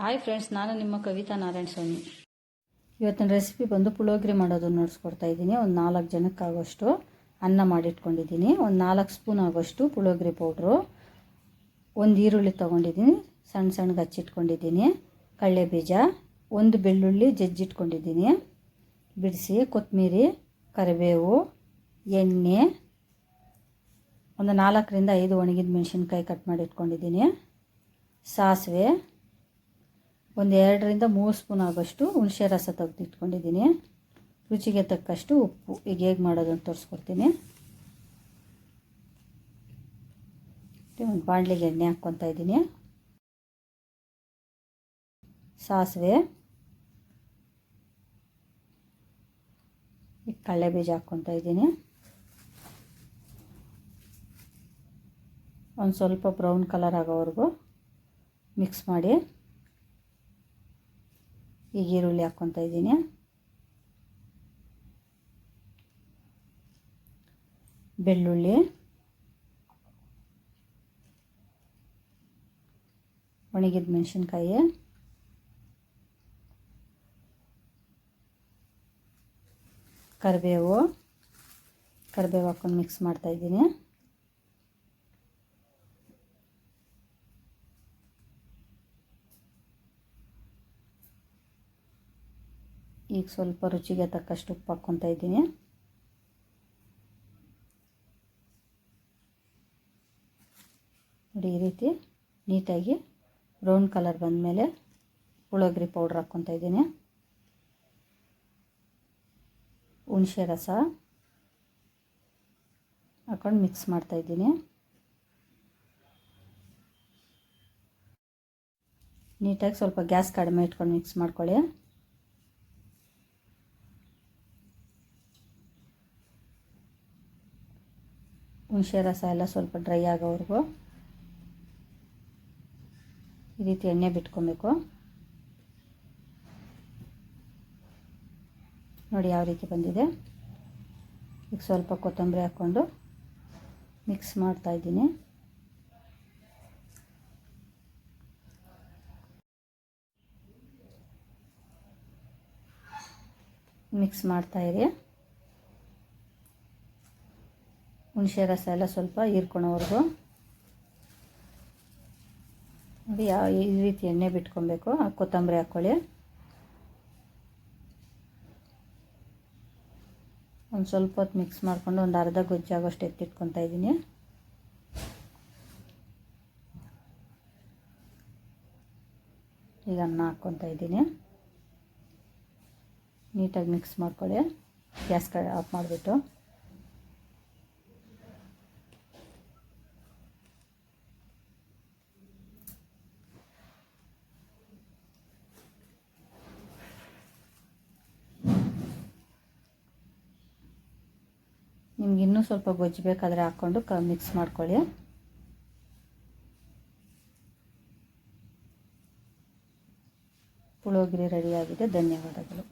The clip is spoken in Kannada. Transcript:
ಹಾಯ್ ಫ್ರೆಂಡ್ಸ್ ನಾನು ನಿಮ್ಮ ಕವಿತಾ ನಾರಾಯಣ ಸ್ವಾಮಿ. ಇವತ್ತಿನ ರೆಸಿಪಿ ಬಂದು ಪುಳೋಗ್ರೆ ಮಾಡೋದನ್ನು ನೋಡಿಸ್ಕೊಡ್ತಾ ಇದ್ದೀನಿ. ಒಂದು ನಾಲ್ಕು ಜನಕ್ಕಾಗೋಷ್ಟು ಅನ್ನ ಮಾಡಿಟ್ಕೊಂಡಿದ್ದೀನಿ. ಒಂದು ನಾಲ್ಕು ಸ್ಪೂನ್ ಆಗೋಷ್ಟು ಪುಳೋಗ್ರೆ ಪೌಡ್ರು ಒಂದು ಈರುಳ್ಳಿ ತೊಗೊಂಡಿದ್ದೀನಿ. ಸಣ್ಣ ಸಣ್ಣಗೆ ಹಚ್ಚಿಟ್ಕೊಂಡಿದ್ದೀನಿ. ಕಡಲೆ ಬೀಜ ಒಂದು ಬೆಳ್ಳುಳ್ಳಿ ಜಜ್ಜಿಟ್ಕೊಂಡಿದ್ದೀನಿ. ಬಿಡಿಸಿ ಕೊತ್ತಂಬರಿ ಕರಿಬೇವು, ಎಣ್ಣೆ. ಒಂದು ನಾಲ್ಕರಿಂದ ಐದು ಒಣಗಿದ ಮೆಣಸಿನ್ಕಾಯಿ ಕಟ್ ಮಾಡಿ ಇಟ್ಕೊಂಡಿದ್ದೀನಿ ಸಾಸಿವೆ. ಒಂದು ಎರಡರಿಂದ ಮೂರು ಸ್ಪೂನ್ ಆಗೋಷ್ಟು ಹುಣಸೆ ರಸ ತೆಗೆದಿಟ್ಕೊಂಡಿದ್ದೀನಿ ರುಚಿಗೆ ತಕ್ಕಷ್ಟು ಉಪ್ಪು. ಈಗ ಹೇಗೆ ಮಾಡೋದು ಅಂತ ತೋರಿಸ್ಕೊಡ್ತೀನಿ. ಒಂದು ಬಾಣಲಿಗೆ ಎಣ್ಣೆ ಹಾಕ್ಕೊತಾ ಇದ್ದೀನಿ. ಸಾಸಿವೆ. ಈಗ ಕಡಲೆ ಬೀಜ ಹಾಕ್ಕೊತಾ ಇದ್ದೀನಿ. ಒಂದು ಸ್ವಲ್ಪ ಬ್ರೌನ್ ಕಲರ್ ಆಗೋವರೆಗೂ ಮಿಕ್ಸ್ ಮಾಡಿ ಈಗ ಈರುಳ್ಳಿ ಹಾಕ್ಕೊತಾ ಇದ್ದೀನಿ. ಬೆಳ್ಳುಳ್ಳಿ. ಒಣಗಿದ ಮೆಣಸಿನ್ಕಾಯಿ. ಕರಿಬೇವು. ಕರಿಬೇವು ಹಾಕ್ಕೊಂಡು ಮಿಕ್ಸ್ ಮಾಡ್ತಾಯಿದ್ದೀನಿ ಈಗ ಸ್ವಲ್ಪ ರುಚಿಗೆ ತಕ್ಕಷ್ಟು ಉಪ್ಪು ಹಾಕ್ಕೊತಾ ಇದ್ದೀನಿ. ನೋಡಿ ಈ ರೀತಿ ನೀಟಾಗಿ ಬ್ರೌನ್ ಕಲರ್ ಬಂದಮೇಲೆ ಪುಳೋಗ್ರಿ ಪೌಡ್ರ್ ಹಾಕ್ಕೊತಾ ಇದ್ದೀನಿ. ಹುಣಸೆ ರಸ ಹಾಕೊಂಡು ಮಿಕ್ಸ್ ಮಾಡ್ತಾಯಿದ್ದೀನಿ ನೀಟಾಗಿ ಸ್ವಲ್ಪ ಗ್ಯಾಸ್ ಕಡಿಮೆ ಇಟ್ಕೊಂಡು ಮಿಕ್ಸ್ ಮಾಡ್ಕೊಳ್ಳಿ. ಹುಣಸೆ ರಸ ಎಲ್ಲ ಸ್ವಲ್ಪ ಡ್ರೈ ಆಗೋವರೆಗೂ ಈ ರೀತಿ ಎಣ್ಣೆ ಬಿಟ್ಕೊಬೇಕು. ನೋಡಿ ಯಾವ ರೀತಿ ಬಂದಿದೆ. ಈಗ ಸ್ವಲ್ಪ ಕೊತ್ತಂಬರಿ ಹಾಕ್ಕೊಂಡು ಮಿಕ್ಸ್ ಮಾಡ್ತಾಯಿದ್ದೀನಿ ಮಿಕ್ಸ್ ಮಾಡ್ತಾಯಿರಿ ಹುಣಸೆ ರಸ ಎಲ್ಲ ಸ್ವಲ್ಪ ಹೀರ್ಕೊಳೋವರೆಗೂ. ನೋಡಿ ಯಾವ ಈ ರೀತಿ ಎಣ್ಣೆ ಬಿಟ್ಕೊಬೇಕು ಕೊತ್ತಂಬರಿ ಹಾಕ್ಕೊಳ್ಳಿ ಒಂದು ಸ್ವಲ್ಪ ಹೊತ್ತು ಮಿಕ್ಸ್ ಮಾಡಿಕೊಂಡು ಒಂದು ಅರ್ಧ ಗೊಜ್ಜಾಗೋಷ್ಟು ಎತ್ತಿಟ್ಕೊತಾ ಇದ್ದೀನಿ. ಈಗ ಅನ್ನ ಹಾಕ್ಕೊತಾ ಇದ್ದೀನಿ. ನೀಟಾಗಿ ಮಿಕ್ಸ್ ಮಾಡ್ಕೊಳ್ಳಿ. ಗ್ಯಾಸ್ ಕಡೆ ಆಫ್ ಮಾಡಿಬಿಟ್ಟು. ನಿಮ್ಗೆ ಇನ್ನೂ ಸ್ವಲ್ಪ ಗೊಜ್ಜು ಬೇಕಾದರೆ ಹಾಕ್ಕೊಂಡು ಕ ಮಿಕ್ಸ್ ಮಾಡ್ಕೊಳ್ಳಿ. ಪುಳೋಗಿರಿ ರೆಡಿಯಾಗಿದೆ ಧನ್ಯವಾದಗಳು.